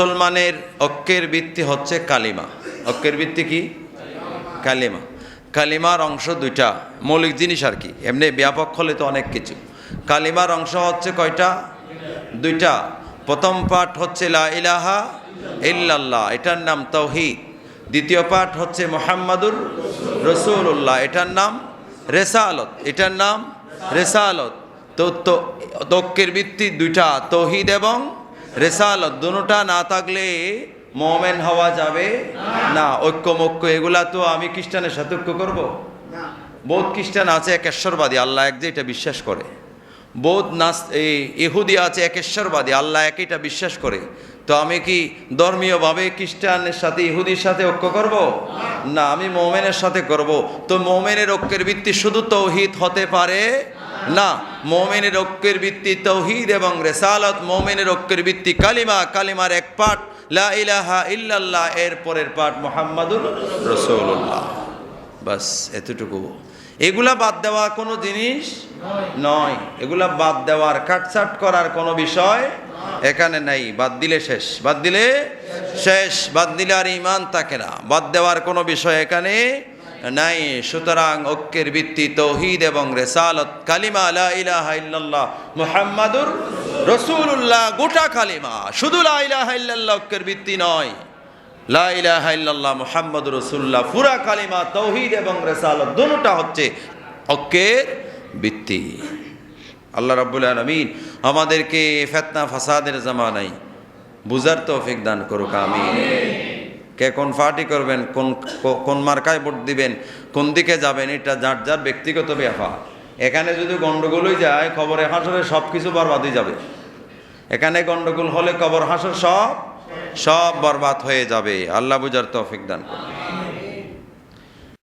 মুসলমানের ঐক্যের ভিত্তি হচ্ছে কালিমা। ঐক্যের ভিত্তি কি? কালিমা। কালিমার অংশ দুইটা, মৌলিক জিনিস আর কি। এমনি ব্যাপক হলে তো অনেক কিছু। কালিমার অংশ হচ্ছে কয়টা? দুইটা। প্রথম পাঠ হচ্ছে লা ইলাহা ইল্লাল্লাহ, এটার নাম তৌহিদ দ্বিতীয় পাঠ হচ্ছে মোহাম্মদুর রসুল্লাহ এটার নাম রেসালত, এটার নাম রেসালত। তো ঐক্যের ভিত্তি দুইটা তৌহিদ এবং রেসালত দুটা না থাকলে মোমেন হওয়া যাবে না। ঐক্য মক্য এগুলা তো আমি খ্রিস্টানের সাথে ঐক্য করব। বোধ খ্রিস্টান আছে একেশ্বরবাদী আল্লাহ এক যে এটা বিশ্বাস করে। বোধ নাস এই ইহুদি আছে একেশ্বরবাদী আল্লাহ একইটা বিশ্বাস করে। তো আমি কি ধর্মীয়ভাবে খ্রিস্টানের সাথে, ইহুদির সাথে ঐক্য করব? না, আমি মোমেনের সাথে করব। তো মোমেনের ঐক্যের ভিত্তি শুধু তৌহিদ হতে পারে? না, মোমেনের ঐক্যের ভিত্তি তৌহিদ এবং রেসালত, মোমেনের ঐক্যের ভিত্তি কালিমা, কালিমার এক পাঠ, লা ইলাহা ইল্লাল্লাহ, এর পরের পাঠ মোহাম্মদুর রসুল্লাহ বাস, এতটুকু। এগুলা বাদ দেওয়া কোনো জিনিস? নয়। এগুলা বাদ দেওয়ার কাটছাট করার কোনো বিষয় এখানে নাই, বাদ দিলে শেষ, বাদ দিলে শেষ, বাদ দিলে আর ইমান থাকে না, বাদ দেওয়ার কোনো বিষয় এখানে নাই। সুতরাং ঐক্যের ভিত্তি তৌহিদ এবং রেসালত, কালিমা লা ইলাহা মুহাম্মাদুর রসুল্লাহ গোটা কালিমা। শুধু লা ঐক্যের ভিত্তি নয়, লা ইলাহা রসুল্লাহ পুরা এবং রেসালত হচ্ছে ভিত্তি। আল্লাহ রাব্বুল আমাদেরকে ফেতনা ফাসাদের জামানাই বুঝার তৌফিক দান করুক আমি কে কোন পার্টি করবেন, কোন কোন মার্কায় ভোট দিবেন, কোন দিকে যাবেন, এটা যার যার ব্যক্তিগত ব্যাপার। এখানে যদি গন্ডগোলই যায় খবরে হাসরে সব কিছু বরবাদই যাবে। এখানে গন্ডগোল হলে কবর হাসর সব সব বরবাদ হয়ে যাবে। আল্লাহ বুঝার তৌফিক দান করুন